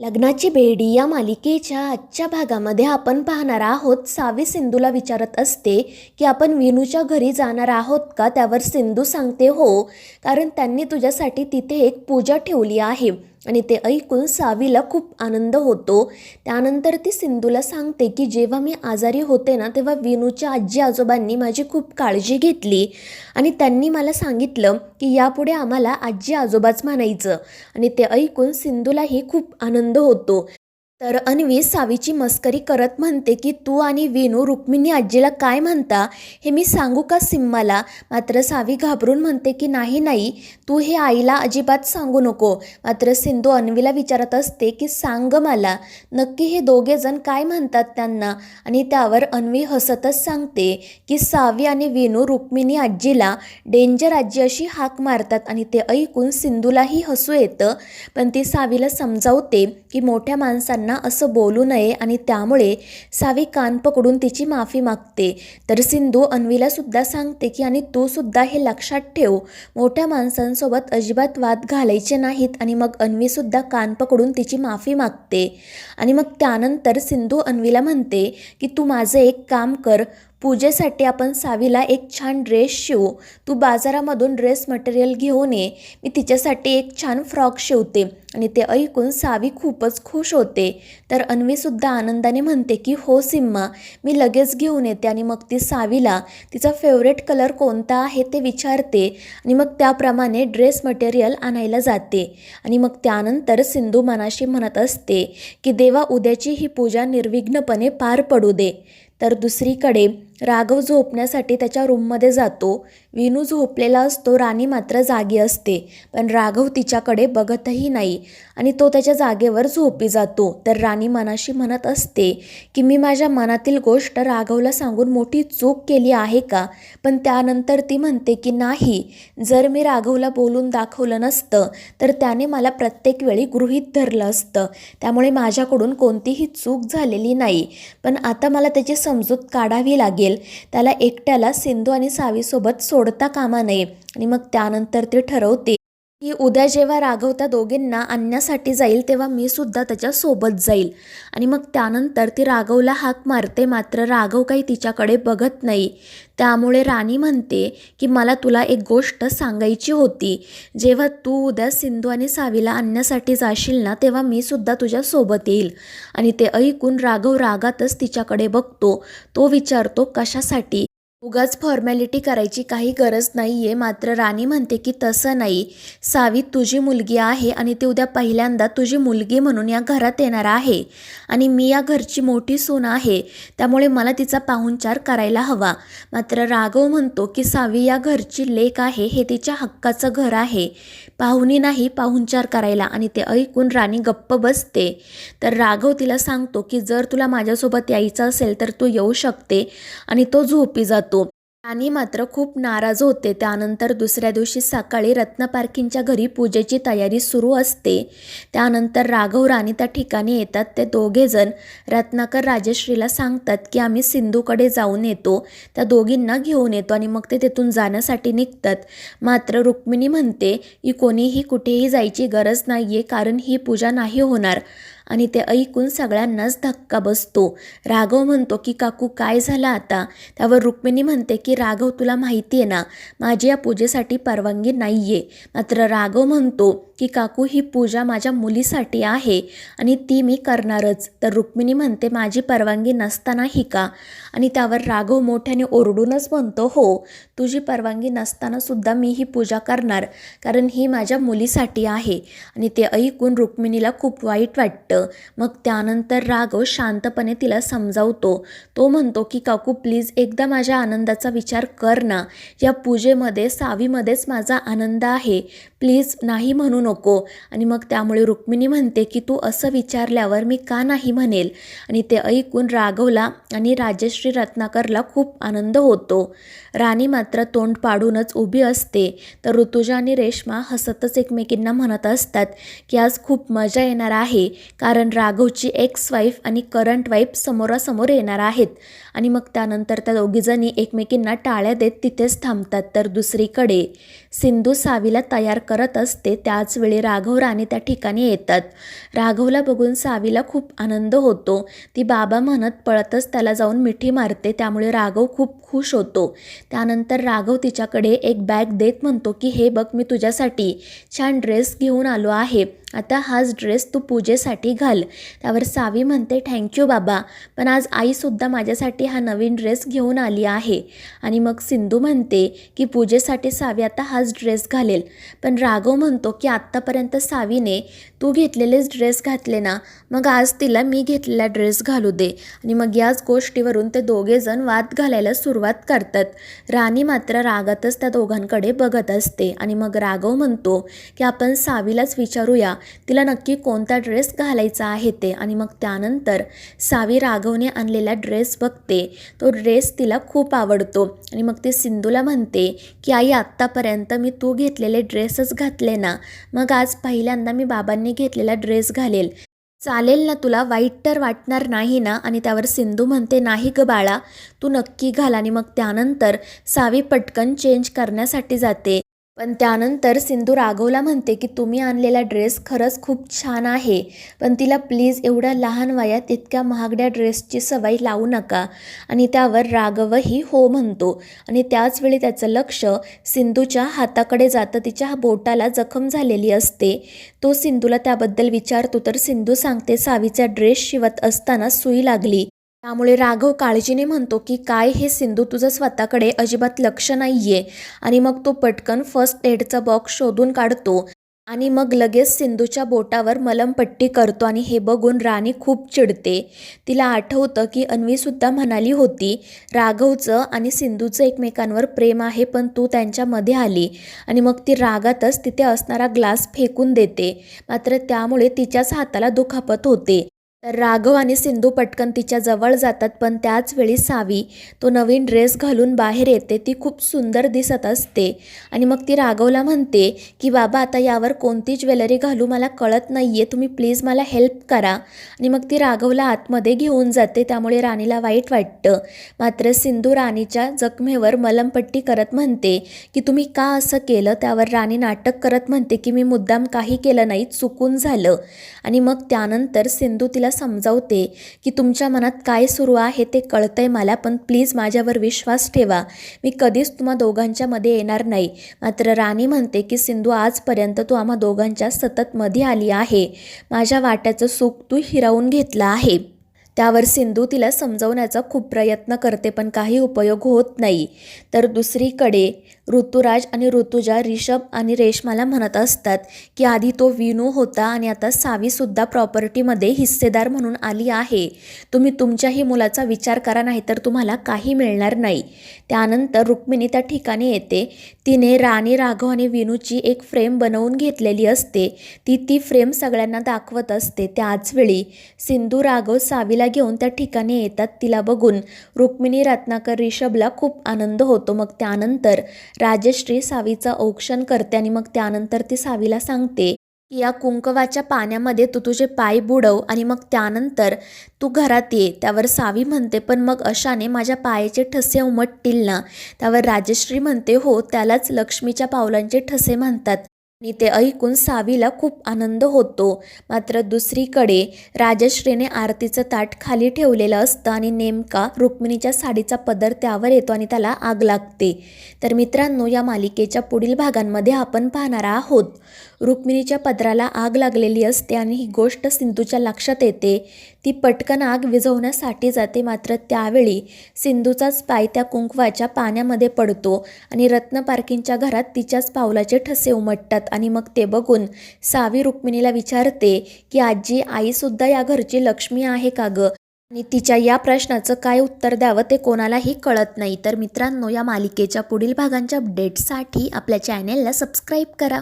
लग्नाची बेडी या मालिकेच्या आजच्या भागामध्ये आपण पाहणार आहोत. सावी सिंधूला विचारत असते की आपण विनूच्या घरी जाणार आहोत का? त्यावर सिंधू सांगते हो. कारण त्यांनी तुझ्यासाठी तिथे एक पूजा ठेवली आहे. आणि ते ऐकून सावीला खूप आनंद होतो. त्यानंतर ती सिंधूला सांगते की जेव्हा मी आजारी होते ना तेव्हा विनूच्या आजी आजोबांनी माझी खूप काळजी घेतली. आणि त्यांनी मला सांगितलं की यापुढे आम्हाला आजी आजोबाच म्हणायचं. आणि ते ऐकून सिंधूलाही खूप आनंद होतो. तर अन्वी सावीची मस्करी करत म्हणते की तू आणि वेणू रुक्मिणी आजीला काय म्हणता? हे मी सांगू का सिम्माला? मात्र सावी घाबरून म्हणते की नाही नाही तू हे आईला अजिबात सांगू नको. मात्र सिंधू अन्वीला विचारत असते की सांग मला नक्की हे दोघे जण काय म्हणतात त्यांना? आणि त्यावर अन्वी हसतच सांगते की सावी आणि वेणू रुक्मिणी आजीला डेंजर आजी अशी हाक मारतात आणि ते ऐकून सिंधूलाही हसू येतं. पण ती सावीला समजावते की मोठ्या माणसांना असं बोलू नये आणि त्यामुळे सावी कान पकडून तिची माफी मागते. तर सिंधू अन्वीला सुद्धा सांगते की आणि तू सुद्धा हे लक्षात ठेव. मोठ्या माणसांसोबत अजिबात वाद घालायचे नाहीत आणि मग अन्वी सुद्धा कान पकडून तिची माफी मागते. आणि मग त्यानंतर सिंधू अन्वीला म्हणते की तू माझं एक काम कर. पूजेसाठी आपण सावीला एक छान ड्रेस शिवू. तू बाजारामधून ड्रेस मटेरियल घेऊन ये. मी तिच्यासाठी एक छान फ्रॉक शिवते आणि ते ऐकून सावी खूपच खुश होते. तर अन्वीसुद्धा आनंदाने म्हणते की हो सिम्मा मी लगेच घेऊन येते आणि मग ती सावीला तिचा फेवरेट कलर कोणता आहे ते विचारते आणि मग त्याप्रमाणे ड्रेस मटेरियल आणायला जाते. आणि मग त्यानंतर सिंधू मनाशी म्हणत असते की देवा उद्याची ही पूजा निर्विघ्नपणे पार पडू दे. तर दुसरीकडे राघव झोपण्यासाठी त्याच्या रूममध्ये जातो. विनू झोपलेला असतो राणी मात्र जागी असते. पण राघव तिच्याकडे बघतही नाही आणि तो त्याच्या जागेवर झोपी जातो. तर राणी मनाशी म्हणत असते की मी माझ्या मनातील गोष्ट राघवला सांगून मोठी चूक केली आहे का? पण त्यानंतर ती म्हणते की नाही. जर मी राघवला बोलून दाखवलं नसतं तर त्याने मला प्रत्येक वेळी गृहीत धरलं असतं. त्यामुळे माझ्याकडून कोणतीही चूक झालेली नाही. पण आता मला त्याची समजूत काढावी लागेल. त्याला एकट्याला सिंधू आणि सावीसोबत सोडता कामा नये. आणि मग त्यानंतर ते ठरवते. की उद्या जेव्हा राघव त्या दोघींना आणण्यासाठी जाईल तेव्हा मी सुद्धा त्याच्यासोबत जाईल. आणि मग त्यानंतर ती राघवला हाक मारते मात्र राघव काही तिच्याकडे बघत नाही. त्यामुळे राणी म्हणते की मला तुला एक गोष्ट सांगायची होती. जेव्हा तू उद्या सिंधू आणि सावीला आणण्यासाठी जाशील ना तेव्हा मी सुद्धा तुझ्यासोबत येईल. आणि ते ऐकून राघव रागातच तिच्याकडे बघतो. तो विचारतो कशासाठी? उगाच फॉर्मॅलिटी करायची काही गरज नाही आहे मात्र राणी म्हणते की तसं नाही. सावी तुझी मुलगी आहे आणि ती उद्या पहिल्यांदा तुझी मुलगी म्हणून या घरात येणार आहे. आणि मी या घरची मोठी सून आहे. त्यामुळे मला तिचा पाहुणचार करायला हवा. मात्र राघव म्हणतो की सावी या घरची लेक आहे. हे तिच्या हक्काचं घर आहे. पाहुणी नाही पाहुणचार करायला. आणि ते ऐकून राणी गप्प बसते. तर राघव तिला सांगतो की जर तुला माझ्यासोबत यायचं असेल तर तू येऊ शकते आणि तो झोपी जातो. राणी मात्र खूप नाराज होते. त्यानंतर दुसऱ्या दिवशी सकाळी रत्न पारखींच्या घरी पूजेची तयारी सुरू असते. त्यानंतर राघव राणी त्या ठिकाणी येतात. ते दोघेजण रत्नाकर राजश्रीला सांगतात की आम्ही सिंधूकडे जाऊन येतो. त्या दोघींना घेऊन येतो आणि मग ते तिथून जाण्यासाठी निघतात. मात्र रुक्मिणी म्हणते की कोणीही कुठेही जायची गरज नाही आहे कारण ही पूजा नाही होणार. आणि ते ऐकून सगळ्यांनाच धक्का बसतो. राघव म्हणतो की काकू काय झालं आता? त्यावर रुक्मिणी म्हणते की राघव तुला माहिती आहे ना माझी या पूजेसाठी परवानगी नाही आहे मात्र राघव म्हणतो की काकू ही पूजा माझ्या मुलीसाठी आहे आणि ती मी करणारच. तर रुक्मिणी म्हणते माझी परवानगी नसतानाही का? आणि त्यावर राघव मोठ्याने ओरडूनच म्हणतो हो तुझी परवानगी नसताना सुद्धा मी ही पूजा करणार कारण ही माझ्या मुलीसाठी आहे आणि ते ऐकून रुक्मिणीला खूप वाईट वाटतं. मग त्यानंतर राघव शांतपणे तिला समजावतो. तो म्हणतो की काकू प्लीज एकदा माझ्या आनंदाचा विचार कर ना. या पूजेमध्ये सावीमध्येच माझा आनंद आहे. प्लीज नाही म्हणू नको. आणि मग त्यामुळे रुक्मिणी म्हणते की तू असं विचारल्यावर मी का नाही म्हणेल? आणि ते ऐकून राघवला आणि राजश्री रत्नाकरला खूप आनंद होतो. राणी मात्र तोंड पाडूनच उभी असते. तर ऋतुजा आणि रेश्मा हसतच एकमेकींना म्हणत असतात की आज खूप मजा येणार आहे. कारण राघवची एक्स वाईफ आणि करंट वाईफ समोरासमोर येणार आहेत. आणि मग त्यानंतर त्या दोघीजणी एकमेकींना टाळ्या देत तिथेच थांबतात. तर दुसरीकडे सिंधू सावीला तयार करत असते. त्याच वेळी राघव राणे त्या ठिकाणी येतात. राघवला बघून सावीला खूप आनंद होतो. ती बाबा म्हणत पळतच त्याला जाऊन मिठी मारते. त्यामुळे राघव खूप खुश होतो. त्यानंतर राघव तिच्याकडे एक बॅग देत म्हणतो की हे बघ मी तुझ्यासाठी छान ड्रेस घेऊन आलो आहे. आता हाच ड्रेस तू पूजेसाठी घाल. त्यावर सावी म्हणते थँक्यू बाबा. पण आज आईसुद्धा माझ्यासाठी हा नवीन ड्रेस घेऊन आली आहे. आणि मग सिंधू म्हणते की पूजेसाठी सावी आता हाच ड्रेस घालेल. पण राघव म्हणतो की आत्तापर्यंत सावीने तू घेतलेलेच ड्रेस घातले ना मग आज तिला मी घेतलेला ड्रेस घालू दे. आणि मग याच गोष्टीवरून ते दोघेजण वाद घालायला सुरुवात करतात. राणी मात्र रागातच त्या दोघांकडे बघत असते. आणि मग राघव म्हणतो की आपण सावीलाच विचारूया. तिला नक्की कोणता ड्रेस घालायचा आहे ते. आणि मग त्यानंतर सावी राघवने आणलेला ड्रेस बघते. तो ड्रेस तिला खूप आवडतो. आणि मग ती सिंधूला म्हणते की आई आत्तापर्यंत मी तू घेतलेले ड्रेसच घातले ना. मग आज पहिल्यांदा मी बाबांनी घेतलेला ड्रेस घालेल. चालेल ना तुला वाईट तर वाटणार नाही ना? आणि त्यावर सिंधू म्हणते नाही ग बाळा तू नक्की घाल. आणि मग त्यानंतर सावी पटकन चेंज करण्यासाठी जाते. पण त्यानंतर सिंधू राघवला म्हणते की तुम्ही आणलेला ड्रेस खरंच खूप छान आहे पण तिला प्लीज एवढ्या लहान वयात इतक्या महागड्या ड्रेसची सवय लावू नका. आणि त्यावर राघवही हो म्हणतो. आणि त्याचवेळी त्याचं लक्ष सिंधूच्या हाताकडे जातं. तिच्या बोटाला जखम झालेली असते. तो सिंधूला त्याबद्दल विचारतो. तर सिंधू सांगते सावीचा ड्रेस शिवत असताना सुई लागली. त्यामुळे राघव काळजीने म्हणतो की काय हे सिंधू तुझं स्वतःकडे अजिबात लक्ष नाही आहे आणि मग तो पटकन फर्स्ट एडचा बॉक्स शोधून काढतो आणि मग लगेच सिंधूच्या बोटावर मलमपट्टी करतो आणि हे बघून राणी खूप चिडते. तिला आठवतं की अन्वीसुद्धा म्हणाली होती राघवचं आणि सिंधूचं एकमेकांवर प्रेम आहे पण तू त्यांच्यामध्ये आली. आणि मग ती रागातच तिथे असणारा ग्लास फेकून देते. मात्र त्यामुळे तिच्याच हाताला दुखापत होते. तर राघव आणि सिंधू पटकन तिच्या जवळ जातात पण त्याच वेळी सावी तो नवीन ड्रेस घालून बाहेर येते ती खूप सुंदर दिसत असते. आणि मग ती राघवला म्हणते की बाबा आता यावर कोणती ज्वेलरी घालू मला कळत नाही आहे तुम्ही प्लीज मला हेल्प करा. आणि मग ती राघवला आतमध्ये घेऊन जाते त्यामुळे राणीला वाईट वाटतं. मात्र सिंधू राणीच्या जखमेवर मलमपट्टी करत म्हणते की तुम्ही का असं केलं? त्यावर राणी नाटक करत म्हणते की मी मुद्दाम काही केलं नाही चुकून झालं. आणि मग त्यानंतर सिंधू तिला समजावते की तुमच्या मनात काय सुरू आहे ते कळतंय मला पण प्लीज माझ्यावर विश्वास ठेवा. मी कधीच तुम्हा दोघांच्या मध्ये येणार नाही. मात्र राणी म्हणते की सिंधू आजपर्यंत तू आम्हा दोघांच्या सतत मध्ये आली आहे. माझ्या वाट्याचं सुख तू हिरावून घेतलं आहे. त्यावर सिंधू तिला समजवण्याचा खूप प्रयत्न करते पण काही उपयोग होत नाही. तर दुसरीकडे ऋतुराज आणि ऋतुजा रिषभ आणि रेशमाला म्हणत असतात की आधी तो विनू होता आणि आता सावीसुद्धा प्रॉपर्टीमध्ये हिस्सेदार म्हणून आली आहे. तुम्ही तुमच्याही मुलाचा विचार करा नाही तर तुम्हाला काही मिळणार नाही. त्यानंतर रुक्मिणी त्या ठिकाणी येते. तिने राणी राघव आणि विनूची एक फ्रेम बनवून घेतलेली असते. ती ती फ्रेम सगळ्यांना दाखवत असते. त्याचवेळी सिंधू राघव सावीला घेऊन त्या ठिकाणी येतात तिला बघून. रुक्मिणी रत्नाकर रिषभला खूप आनंद होतो. मग त्यानंतर राजश्री सावीचा औक्षण करते आणि मग त्यानंतर ती सावीला सांगते की या कुंकवाच्या पाण्यामध्ये तू तुझे पाय बुडव आणि मग त्यानंतर तू घरात ये त्यावर सावी म्हणते पण मग अशाने माझ्या पायाचे ठसे उमटतील ना त्यावर राजश्री म्हणते हो त्यालाच लक्ष्मीच्या पावलांचे ठसे म्हणतात. आणि ते ऐकून सावीला खूप आनंद होतो. मात्र दुसरीकडे राजश्रीने आरतीचं ताट खाली ठेवलेलं असतं आणि नेमका रुक्मिणीच्या साडीचा पदर त्यावर येतो आणि त्याला आग लागते. तर मित्रांनो या मालिकेच्या पुढील भागांमध्ये आपण पाहणार आहोत. रुक्मिणीच्या पदराला आग लागलेली असते आणि ही गोष्ट सिंधूच्या लक्षात येते. ती पटकन आग विझवण्यासाठी जाते मात्र त्यावेळी सिंधूचाच पाय त्या कुंकवाच्या पाण्यामध्ये पडतो आणि रत्न पार्किंगच्या घरात तिच्याच पावलाचे ठसे उमटतात. आणि मग ते बघून सावी रुक्मिणीला विचारते की आजी आईसुद्धा या घरची लक्ष्मी आहे का गं? आणि तिच्या या प्रश्नाचं काय उत्तर द्यावं ते कोणालाही कळत नाही. तर मित्रांनो या मालिकेच्या पुढील भागांच्या अपडेट्ससाठी आपल्या चॅनेलला सबस्क्राईब करा.